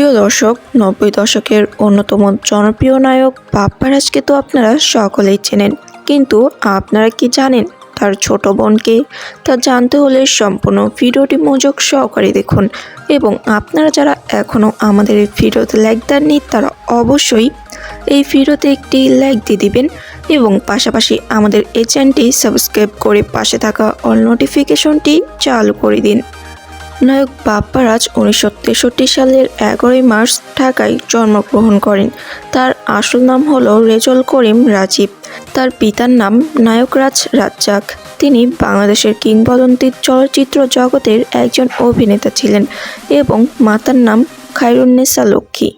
প্রিয় দর্শক, নব্বই দশকের অন্যতম জনপ্রিয় নায়ক বাপ্পারাজকে তো আপনারা সকলেই চেনেন। কিন্তু আপনারা কি জানেন তার ছোট বোনকে? তা জানতে হলে সম্পূর্ণ ভিডিওটি মনোযোগ সহকারে দেখুন এবং আপনারা যারা এখনও আমাদের এই ভিডিওতে লাইক দেননি, তারা অবশ্যই এই ভিডিওতে একটি লাইক দিয়ে দিবেন এবং পাশাপাশি আমাদের এই চ্যানেলটি সাবস্ক্রাইব করে পাশে থাকা অল নোটিফিকেশনটি চালু করে দিন। নায়ক বাপ্পারাজ উনিশশো তেষট্টি সালের এগারোই মার্চ ঢাকায় জন্মগ্রহণ করেন। তার আসল নাম হল রেজল করিম রাজীব। তার পিতার নাম নায়করাজ রাজ্জাক। তিনি বাংলাদেশের কিংবদন্তি চলচ্চিত্র জগতের একজন অভিনেতা ছিলেন এবং মাতার নাম খায়রুন্নেসা লক্ষ্মী।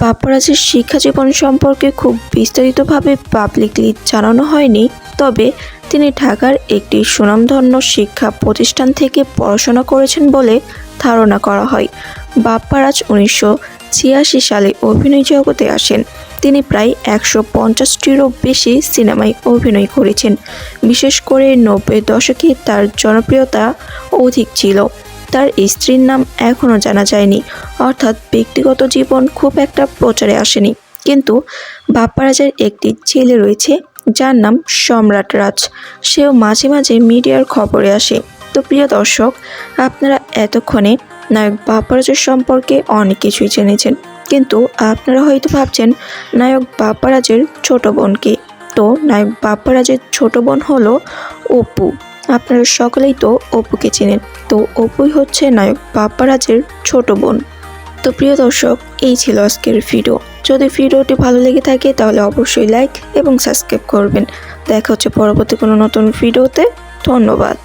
বাপ্পারাজের শিক্ষা জীবন সম্পর্কে খুব বিস্তারিতভাবে পাবলিকলি জানানো হয়নি, তবে তিনি ঢাকার একটি সুনামধন্য শিক্ষা প্রতিষ্ঠান থেকে পড়াশোনা করেছেন বলে ধারণা করা হয়। বাপ্পারাজ উনিশশো ছিয়াশি সালে অভিনয় জগতে আসেন। তিনি প্রায় একশো পঞ্চাশটিরও বেশি সিনেমায় অভিনয় করেছেন। বিশেষ করে নব্বই দশকে তার জনপ্রিয়তা অধিক ছিল। তার স্ত্রীর নাম এখনও জানা যায়নি। অর্থাৎ ব্যক্তিগত জীবন খুব একটা প্রচারে আসেনি। কিন্তু বাপ্পারাজের একটি ছেলে রয়েছে, যার নাম সম্রাট রাজ। সেও মাঝে মাঝে মিডিয়ার খবরে আসে। তো প্রিয় দর্শক, আপনারা এতক্ষণে নায়ক বাপ্পারাজের সম্পর্কে অনেক কিছুই জেনেছেন। কিন্তু আপনারা হয়তো ভাবছেন, নায়ক বাপ্পারাজের ছোট বোনকে। তো নায়ক বাপ্পারাজের ছোট বোন হলো অপু। আপনারা সকলেই তো অপুকে চেনেন। তো অপুই হচ্ছে নায়ক বাপ্পারাজের ছোট বোন। তো প্রিয় দর্শক, এই ছিল আজকের ভিডিও। যদি ভিডিওটি ভালো লেগে থাকে, তাহলে অবশ্যই লাইক এবং সাবস্ক্রাইব করবেন। দেখা হচ্ছে পরবর্তী কোনো নতুন ভিডিওতে। ধন্যবাদ।